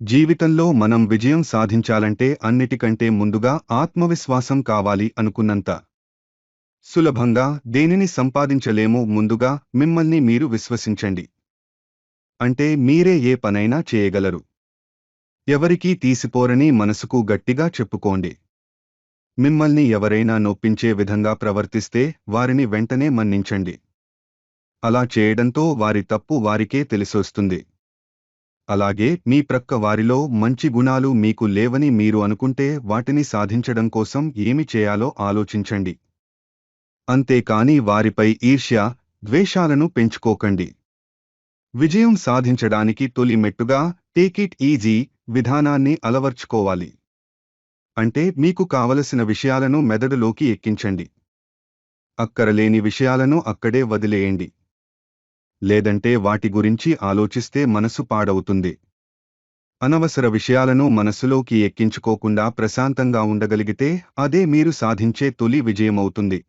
జీవితంలో మనం విజయం సాధించాలంటే అన్నిటికంటే ముందుగా ఆత్మవిశ్వాసం కావాలి అనుకున్నంత సులభంగా దేనిని సంపాదించలేమో ముందుగా మిమ్మల్ని మీరు విశ్వసించండి. అంటే మీరే ఏ పనైనా చేయగలరు. ఎవరికీ తీసిపోరని మనసుకు గట్టిగా చెప్పుకోండి. మిమ్మల్ని ఎవరైనా నొప్పించే విధంగా ప్రవర్తిస్తే వారిని వెంటనే మన్నించండి. అలా చేయడంతో వారి తప్పు వారికే తెలిసొస్తుంది. అలాగే మీ ప్రక్క వారిలో మంచి గుణాలు మీకు లేవని మీరు అనుకుంటే వాటిని సాధించడం కోసం ఏమి చేయాలో ఆలోచించండి. అంతేకాని వారిపై ఈర్ష్య ద్వేషాలను పెంచుకోకండి. విజయం సాధించడానికి తొలి మెట్టుగా టేక్ ఇట్ ఈజీ విధానాన్ని అలవర్చుకోవాలి. అంటే మీకు కావలసిన విషయాలను మెదడులోకి ఎక్కించండి. అక్కరలేని విషయాలను అక్కడే వదిలేయండి. లేదంటే వాటి గురించి ఆలోచిస్తే మనసు పాడవుతుంది. అనవసర విషయాలను మనసులోకి ఎక్కించుకోకుండా ప్రశాంతంగా ఉండగలిగితే అదే మీరు సాధించే తొలి విజయమవుతుంది.